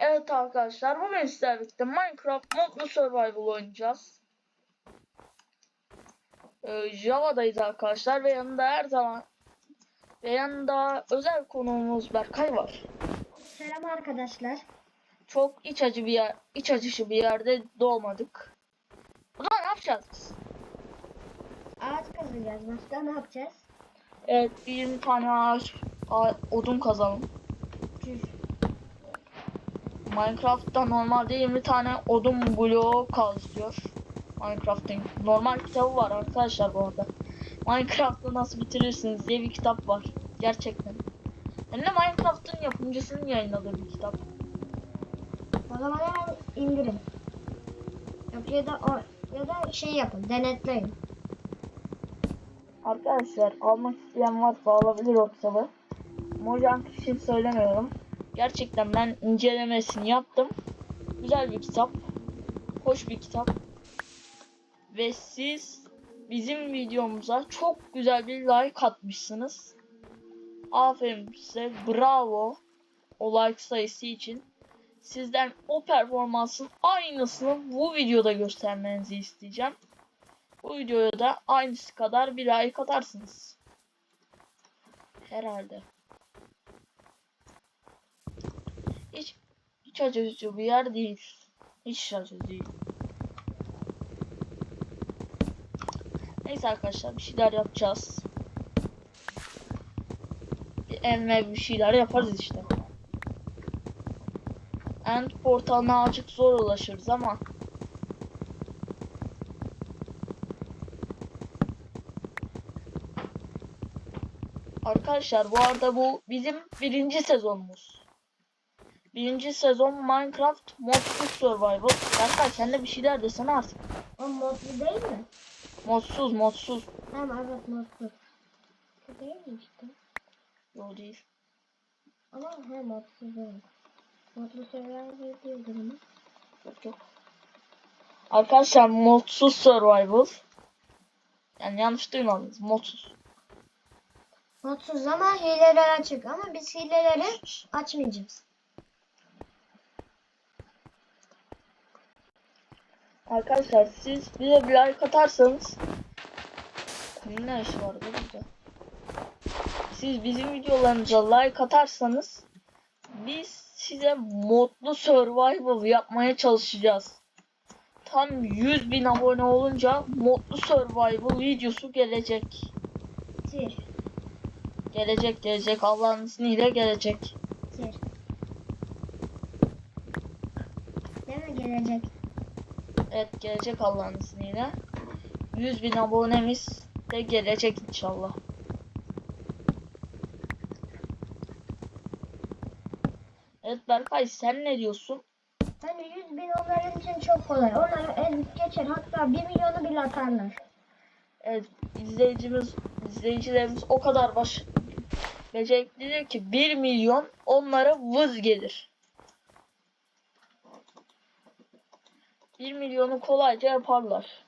Evet arkadaşlar bugün sizlerle birlikte Minecraft Modlu Survival oynayacağız. Ee, Java'dayız arkadaşlar ve yanında her zaman ve yanında özel konuğumuz Berkay var. Selam arkadaşlar. Çok iç acı bir yer, iç acışı bir yerde doğmadık. O zaman ne yapacağız biz? Ağaç kazacağız. Başka ne yapacağız? Evet bir 20 tane ağaç, a- odun kazalım. Tüh. Minecraft'ta normalde 20 tane odun bloğu kaz diyor. Minecraft'ın normal kitabı var arkadaşlar bu arada. Minecraft'ı nasıl bitirirsiniz diye bir kitap var. Gerçekten. Hem de Minecraft'ın yapımcısının yayınladığı bir kitap. O zaman indirin. Yok ya da o ya da şey yapın. Denetleyin. Arkadaşlar almak isteyen varsa alabilir o kitabı. Mojang için söylemiyorum. Gerçekten ben incelemesini yaptım. Güzel bir kitap. Hoş bir kitap. Ve siz bizim videomuza çok güzel bir like atmışsınız. Aferin size. Bravo. O like sayısı için. Sizden o performansın aynısını bu videoda göstermenizi isteyeceğim. Bu videoya da aynısı kadar bir like atarsınız. Herhalde. Hiç hiç acıcı bir yer değil. Hiç acı değil. Neyse arkadaşlar bir şeyler yapacağız. Bir emme bir şeyler yaparız işte. End portalına açık zor ulaşırız ama Arkadaşlar bu arada bu bizim birinci sezonumuz. Birinci sezon Minecraft Modsuz Survival. Berkay sen de bir şeyler desene artık. O modlu değil mi? Modsuz modsuz. Tamam evet modlu. Bu değil mi işte? Yo değil. Ama he modsuz değil. Modlu bir değildir ama. Yok yok. Arkadaşlar modsuz survival. Yani yanlış duymadınız. Modsuz. Modsuz ama hileler açık ama biz hileleri açmayacağız. Arkadaşlar siz bize bir like atarsanız ne işi var burada? Siz bizim videolarımıza like atarsanız biz size modlu survival yapmaya çalışacağız. Tam 100 bin abone olunca modlu survival videosu gelecek. Gelecek gelecek Allah'ın izniyle gelecek. Tir. Değil mi gelecek? Evet gelecek Allah'ın izniyle. 100 bin abonemiz de gelecek inşallah. Evet Berkay sen ne diyorsun? Bence 100 bin onların için çok kolay. Onları ezip geçer. Hatta 1 milyonu bile atarlar. Evet izleyicimiz izleyicilerimiz o kadar baş beceriklidir ki 1 milyon onlara vız gelir. 1 milyonu kolayca yaparlar.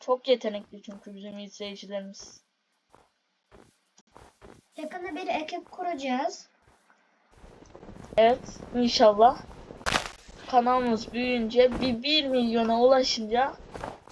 Çok yetenekli çünkü bizim izleyicilerimiz. Yakında bir ekip kuracağız. Evet inşallah kanalımız büyüyünce bir 1 milyona ulaşınca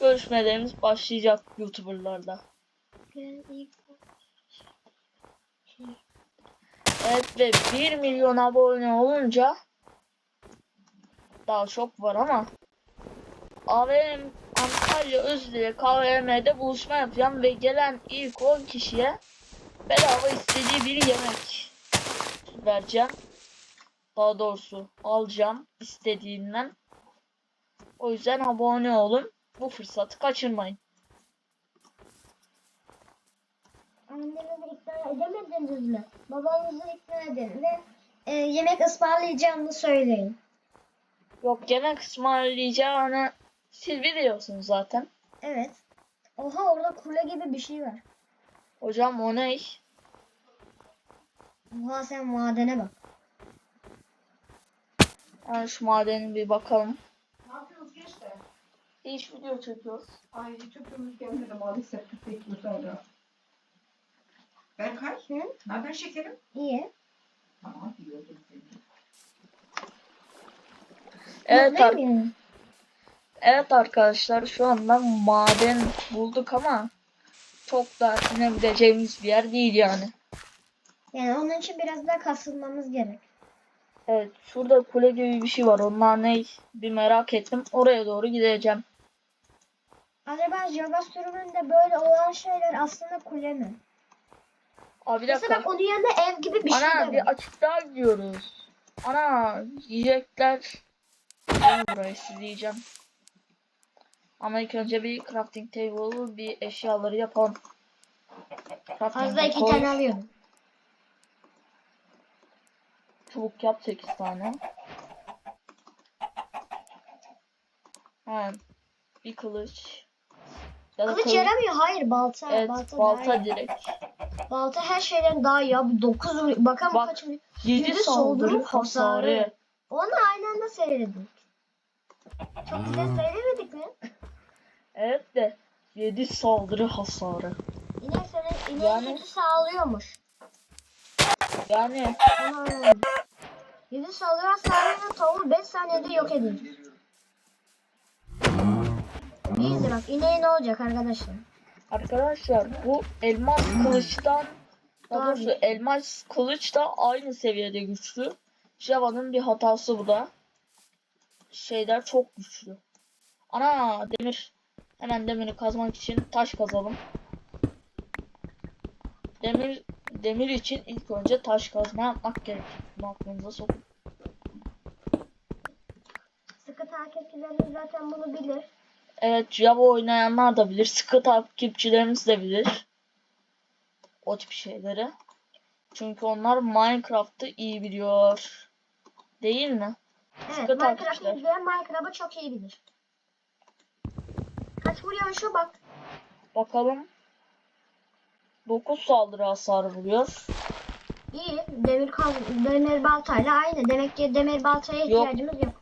görüşmelerimiz başlayacak YouTuber'larla. Evet ve 1 milyon abone olunca daha çok var ama AVM Antalya Özdilek AVM'de buluşma yapacağım ve gelen ilk 10 kişiye bedava istediği bir yemek vereceğim. Daha doğrusu alacağım istediğinden. O yüzden abone olun. Bu fırsatı kaçırmayın. Annemi ikna edemediniz mi? Babanızı ikna edin ve e, yemek ısmarlayacağımı söyleyin. Yok yemek ısmarlayacağını siz biliyorsunuz zaten. Evet. Oha orada kule gibi bir şey var. Hocam o ne? Oha sen madene bak. Yani şu madeni bir bakalım. Ne yapıyoruz gençler? Hiç video çekiyoruz. Ay tüpümüz gelmedi maalesef bekliyoruz hala. Berkay, Hı? ne haber şekerim? İyi. Tamam, iyi oldu. Evet, ar- evet arkadaşlar şu anda maden bulduk ama çok da inebileceğimiz bir yer değil yani. Yani onun için biraz daha kasılmamız gerek. Evet şurada kule gibi bir şey var. Onlar ne bir merak ettim. Oraya doğru gideceğim. Acaba Java sürümünde böyle olan şeyler aslında kule mi? Abi bir Mesela dakika. bak onun yanında ev gibi bir şey Ana de bir var. açık daha gidiyoruz. Ana yiyecekler. Ben burayı sizleyeceğim. Ama ilk önce bir crafting table, bir eşyaları yapalım. Crafting Fazla iki tane alıyorum. Çubuk yap 8 tane. Ha, bir kılıç. Ya Kılıç kılıç- yaramıyor. Hayır balta. Evet, balta, balta, daha direkt. Balta her şeyden daha iyi abi. 9 vuruyor. Bakalım Bak. kaç vuruyor. 7 Yedi saldırı saldırı hasarı. hasarı. Onu aynı anda seyredik. Çok güzel seyremedik mi? Evet de 7 saldırı hasarı. İnek senin ineğin Yani- yedi sağlıyormuş. Yani öğrendim. Yedi sağlıyor hasarıyla tavuğu 5 saniyede yok edecek. İyi bak ineği ne olacak arkadaşlar. Arkadaşlar bu elmas kılıçtan daha Daha doğrusu elmas kılıç da aynı seviyede güçlü. Java'nın bir hatası bu da. Şeyler çok güçlü. Ana demir. Hemen demiri kazmak için taş kazalım. Demir demir için ilk önce taş kazma yapmak gerekir. Bunu aklınıza sokun. Sıkı takipçilerimiz zaten bunu bilir. Evet Java oynayanlar da bilir. Sıkı takipçilerimiz de bilir. O tip şeyleri. Çünkü onlar Minecraft'ı iyi biliyor. Değil mi? Evet Sıkı Minecraft izleyen Minecraft'ı çok iyi bilir. Kaç vuruyor şu bak. Bakalım. 9 saldırı hasarı vuruyor. İyi. Demir kaz demir baltayla aynı. Demek ki demir baltaya Yok. ihtiyacımız yok.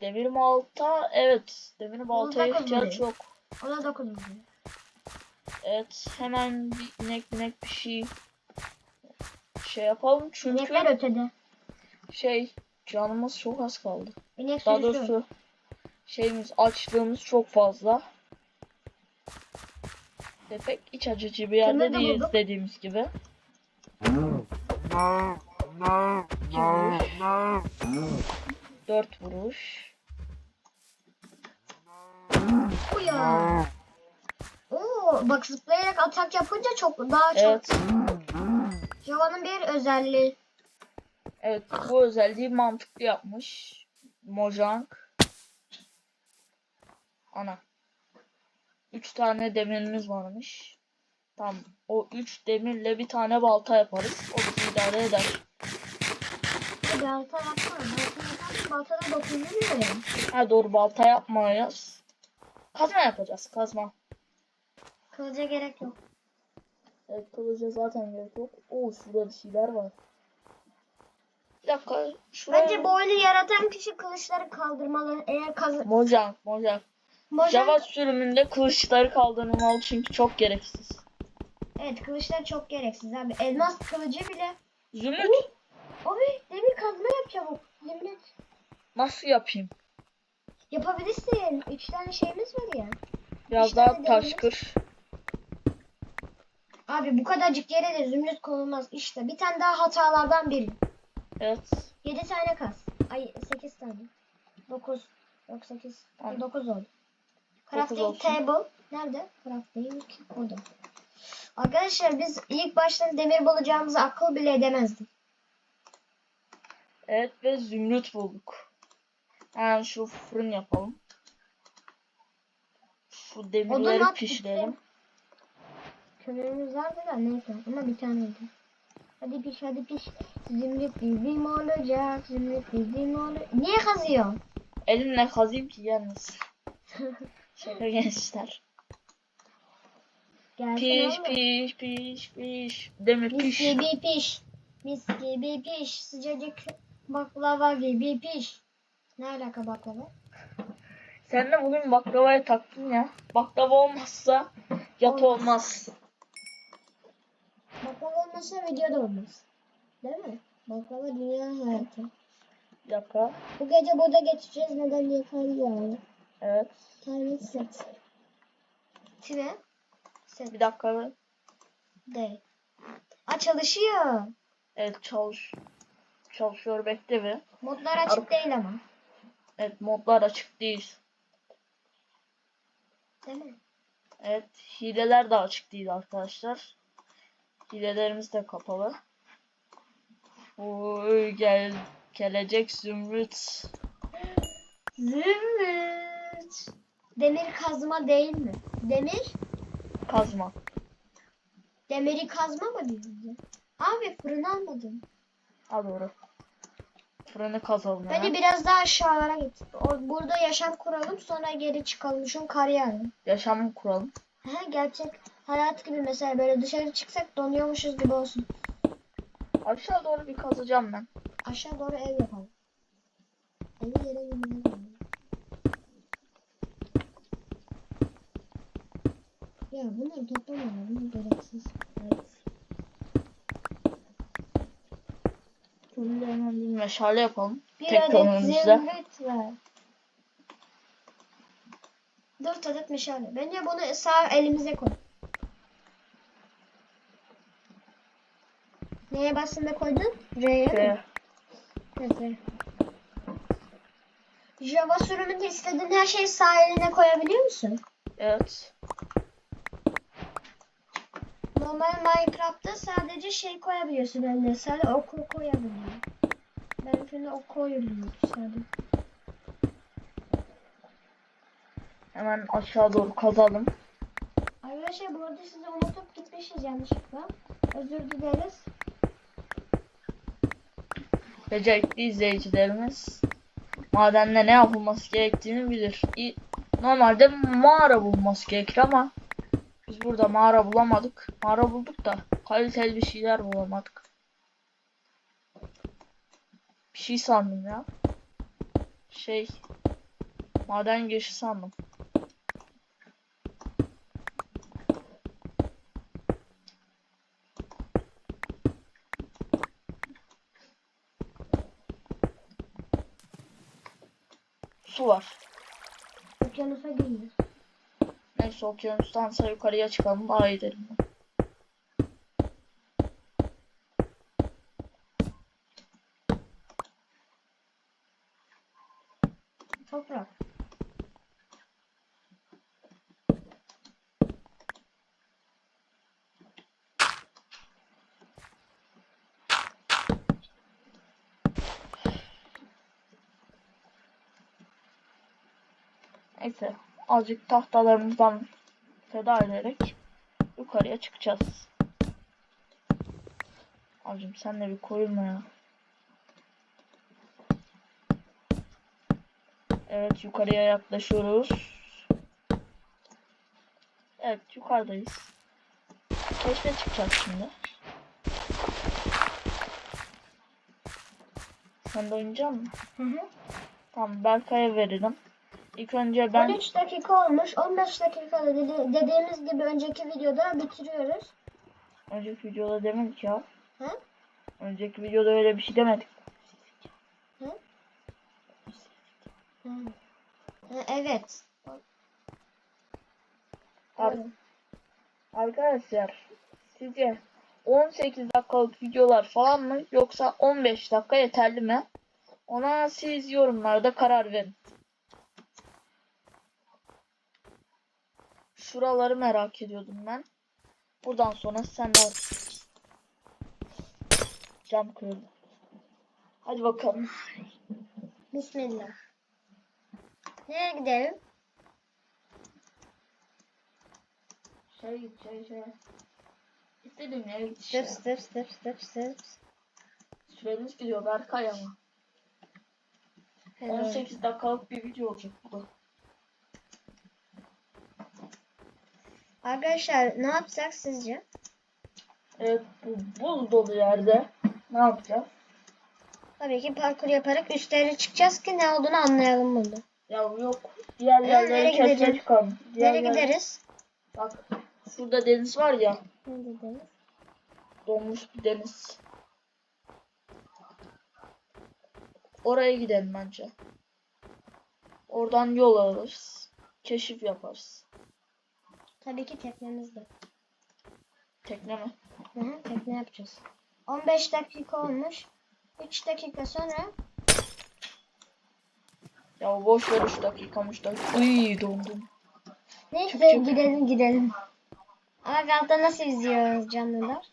Demir balta evet. Demir baltaya dokuz ihtiyaç vuruyor. yok. O da 9 vuruyor. Evet hemen bir inek inek bir şey şey yapalım çünkü İnekler ötede. şey canımız çok az kaldı. İnek Daha sürüsü. doğrusu şeyimiz açlığımız çok fazla. Ve pek iç açıcı bir yerde de değiliz bulduk. dediğimiz gibi. Dört vuruş. Bu ya. Oo, bak zıplayarak atak yapınca çok daha çok. Evet. Java'nın bir özelliği. Evet bu özelliği mantıklı yapmış. Mojang. Ana. Üç tane demirimiz varmış. Tamam. O üç demirle bir tane balta yaparız. O bizi idare eder. Balta yaparsın. Baltada 9 vuruyor ya. Ha doğru balta yapmayacağız. Kazma yapacağız. Kazma. Kılıca gerek yok. Evet kılıca zaten gerek yok. Oo şurada bir şeyler var. Bir dakika. Şuraya... Bence bu oyunu yaratan kişi kılıçları kaldırmalı. Eğer kazı... Mojang. Mojang. Mojang... Java sürümünde kılıçları kaldırılmalı çünkü çok gereksiz. Evet kılıçlar çok gereksiz abi. Elmas kılıcı bile. Zümrüt. Abi demir kazma yap çabuk. Zümrüt. Nasıl yapayım? Yapabilirsin. Üç tane şeyimiz var ya. Biraz Üç daha taş kır. Abi bu kadarcık yere de zümrüt konulmaz. İşte bir tane daha hatalardan biri. Evet. 7 tane kas. Ay 8 tane. 9. Yok 8. Tamam. 9 oldu. Crafting table. Nerede? Crafting. Burada. Arkadaşlar biz ilk baştan demir bulacağımızı akıl bile edemezdik. Evet ve zümrüt bulduk. Hemen şu fırın yapalım. Şu demirleri pişirelim. Kömürümüz vardı da neyse ama bir taneydi. Hadi piş hadi piş. Zümrüt bizim olacak. Zümrüt bizim olacak. Niye kazıyor? Elimle kazayım ki yalnız. Şaka gençler. Gelsin Piş oğlum. piş piş piş. Demir Mis piş. gibi piş. Mis gibi piş. Sıcacık baklava gibi piş. Ne alaka baklava? Sen de bugün baklavaya taktın ya. Baklava olmazsa yat Olmaz. olmaz. Baklava olmasa video da olmaz. Değil mi? Baklava dünya hayatı. Bir dakika. Bu gece burada geçeceğiz. Neden diye kar yağıyor. Evet. Tarih set. Tire. Set. Bir dakika. D. Aa çalışıyor. Evet çalış. Çalışıyor bekle bir. Modlar açık Ar- değil ama. Evet modlar açık değil. Değil mi? Evet hileler de açık değil arkadaşlar. Hilelerimiz de kapalı. Oy gel gelecek zümrüt. Zümrüt. Demir kazma değil mi? Demir? Kazma. Demiri kazma mı diyorsun? Abi fırın almadım. Ha doğru. Fırını kazalım Hadi hemen. biraz daha aşağılara git. O, burada yaşam kuralım sonra geri çıkalım. Şu kar yağıyor. Yaşam kuralım. Ha, gerçek hayat gibi mesela böyle dışarı çıksak donuyormuşuz gibi olsun. Aşağı doğru bir kazacağım ben. Aşağı doğru ev yapalım. Evi yere bindirelim. Ya bunları toplamıyorum. Bunlar gereksiz. Evet. Hemen bir meşale yapalım. Bir Tek adet tonumuzda. zümrüt var. Dört adet meşale. Bence bunu sağ elimize koy. Neye bastığında koydun? R'ye mi? Evet. Java sürümünde istediğin her şeyi sağ eline koyabiliyor musun? evet. Normal Minecraft'ta sadece şey koyabiliyorsun eline. Sadece oku koyabiliyor. Ben şimdi ok koyuyorum sadece. Hemen aşağı doğru kazalım. Arkadaşlar bu arada sizi unutup gitmişiz yanlışlıkla. Özür dileriz. Becerikli izleyicilerimiz madende ne yapılması gerektiğini bilir. Normalde mağara bulması gerekir ama biz burada mağara bulamadık. Mağara bulduk da kaliteli bir şeyler bulamadık. Bir şey sandım ya. Şey maden girişi sandım. Su var. Okyanusa girmiyor. Neyse okyanustansa yukarıya çıkalım daha iyi derim ben. Toprak. Neyse azıcık tahtalarımızdan feda ederek yukarıya çıkacağız. Abicim sen de bir koyulma ya. Evet yukarıya yaklaşıyoruz. Evet yukarıdayız. Keşfe çıkacağız şimdi. Sen de oynayacak mısın? Hı hı. Tamam Berkay'a verelim. İlk önce ben 13 dakika olmuş. 15 dakikada dedi, dediğimiz gibi önceki videoda bitiriyoruz. önceki videoda demedik ya. Ha? Önceki videoda öyle bir şey demedik. Ha, evet. Ar-. Arkadaşlar sizce 18 dakikalık videolar falan mı yoksa 15 dakika yeterli mi? Ona siz yorumlarda karar verin. Şuraları merak ediyordum ben. Buradan sonra sen de Cam kırıldı. Hadi bakalım. Bismillah. Nereye gidelim? Şey git şey şey. İstediğin yere git. Dırs dırs dırs dırs dırs. Süremiz gidiyor Berkay ama. 18 dakikalık bir video olacak bu Arkadaşlar ne yapsak sizce? Evet bu buz dolu yerde ne yapacağız? Tabii ki parkur yaparak üstlere çıkacağız ki ne olduğunu anlayalım bunu. Ya yok. Diğer yerlere gideceğiz? çıkalım. Diğer Nereye yer- gideriz? Bak şurada deniz var ya. Nereye gideriz? Donmuş bir deniz. oraya gidelim bence. Oradan yol alırız. Keşif yaparız. Tabii ki teknemizde. Tekne mi? Hı hı, tekne yapacağız. 15 dakika olmuş. 3 dakika sonra Ya boş ver 3 dakika 3 dakika. Uy dondum. neyse gidelim gidelim. Ama altta nasıl izliyoruz canlılar?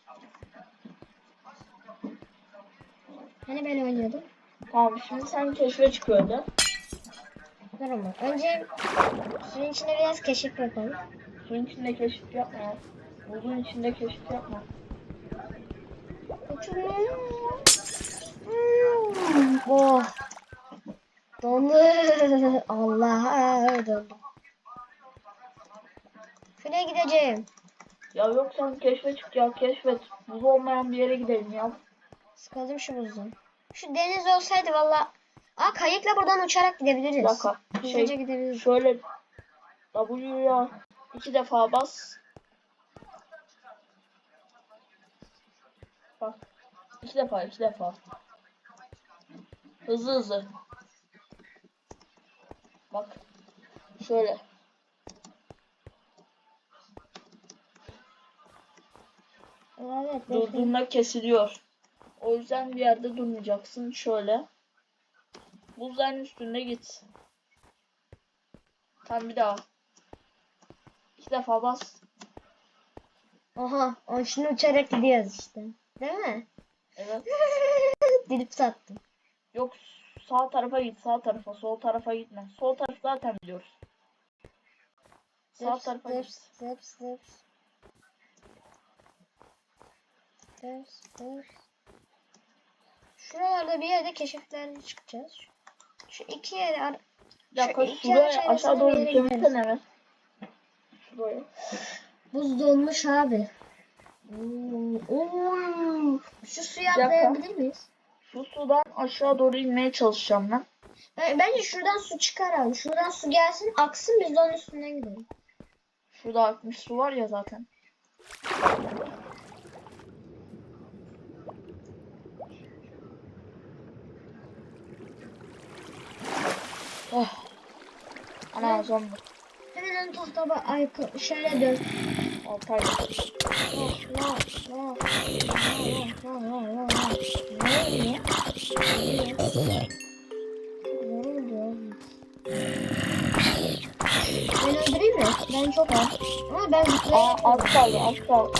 Hani ben oynuyordum. Tamam şimdi sen keşfe çık öyle. Dur ama. Önce suyun içine biraz keşif yapalım. Suyun içinde keşif yapma. Buzun içinde keşif yapma. Oh. Dondu. Allah dondu. Şuraya gideceğim. Ya yok sen keşfe çık ya keşfet. Buz olmayan bir yere gidelim ya. Sıkıldım şu buzdan. Şu deniz olsaydı valla. Aa kayıkla buradan uçarak gidebiliriz. Hızlıca Şey, gidebiliriz. şöyle W'ya iki defa bas. Bak. iki defa iki defa. Hızlı hızlı. Bak. Şöyle. Evet. Durduğunda kesiliyor. O yüzden bir yerde durmayacaksın. Şöyle. Buzların üstünde git. Tam bir daha. İki defa bas. Oha. O şimdi uçarak gidiyoruz işte. Değil mi? Evet. Dilip sattım. Yok sağ tarafa git sağ tarafa sol tarafa gitme. Sol taraf zaten biliyoruz. Sağ Dips, tarafa dips, git. dips, dips. Dips, dips. Şuralarda bir yerde keşiflerle çıkacağız. Şu iki yere Şu iki şuraya aşağı doğru yere çevirsene mi? Şuraya. Buz dolmuş abi. Oo. Şu suya dakika. atlayabilir miyiz? Şu sudan aşağı doğru inmeye çalışacağım ben. Ben- Bence şuradan su çıkar abi. Şuradan su gelsin aksın biz de onun üstünden gidelim. Şurada akmış su var ya zaten. Oh. Ana zombi. Hemen ön tahta bak. Ay şöyle dön. Altay. Ben öldüreyim mi? Ben çok az. Ama ben Aa zıplayamıyorum. az kaldı az kaldı.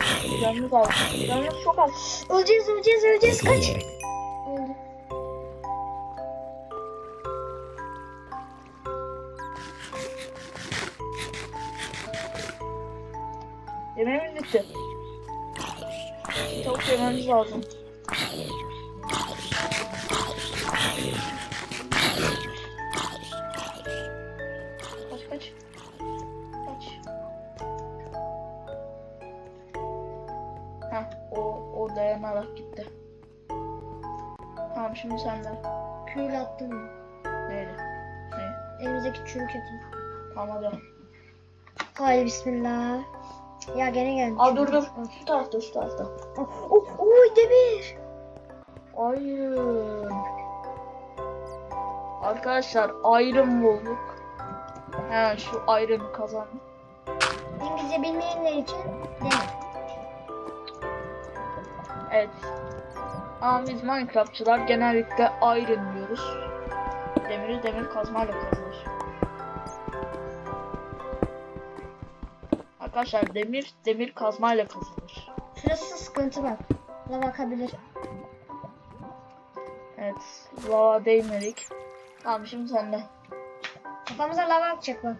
Canımız az. Canımız çok az. Öleceğiz, öleceğiz, öleceğiz. Kaç. Çok yememiz lazım. Kaç kaç. Kaç. Heh, o, o dayanarak gitti. Tamam şimdi sen de. Kül attın mı? Neydi? Ne? Elimizdeki çürük etin. Tamam hadi. Haydi bismillah. Ya gene gelmiş. Aa dur dur. Şu tarafta şu tarafta. Oh, oh, oy demir. Hayır. Arkadaşlar iron bulduk. He şu iron kazan. İngilizce bilmeyenler için demir. Evet. Ama biz Minecraftçılar genellikle iron diyoruz. Demiri demir kazmayla kazılır. Arkadaşlar demir demir kazmayla kazılır. Şurası sıkıntı bak. Buna bakabilir. Evet. Lava değmedik. Tamam şimdi sende. Kafamıza lava atacak bak.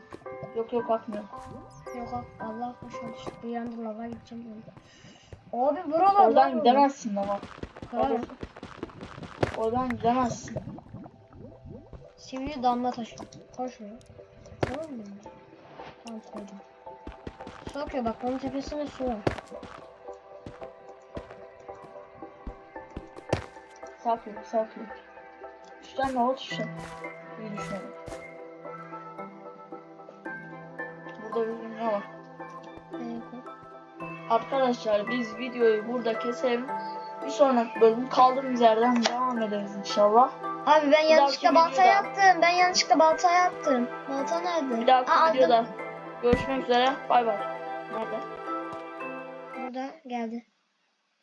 Yok yok atmıyor. Yok yok. Allah hoş olsun. Bir anda lava gideceğim. Abi buralar Oradan lan gidemezsin ama. Tamam. Oradan gidemezsin. Sivri damla taşı. Şuraya. Tamam mı? Tamam koydum. Su akıyor bak onun tepesinde su var. Sakin, sakin. Düşten ne oldu düşten? İyi düşmedim. Burada bir dünya var. Arkadaşlar biz videoyu burada keselim. Bir sonraki bölüm kaldığımız yerden devam ederiz inşallah. Abi ben yanlışlıkla baltaya videoda- attım. Ben yanlışlıkla baltaya attım. Balta nerede? Bir dahaki Aa, aldım. videoda görüşmek üzere. Bay bay.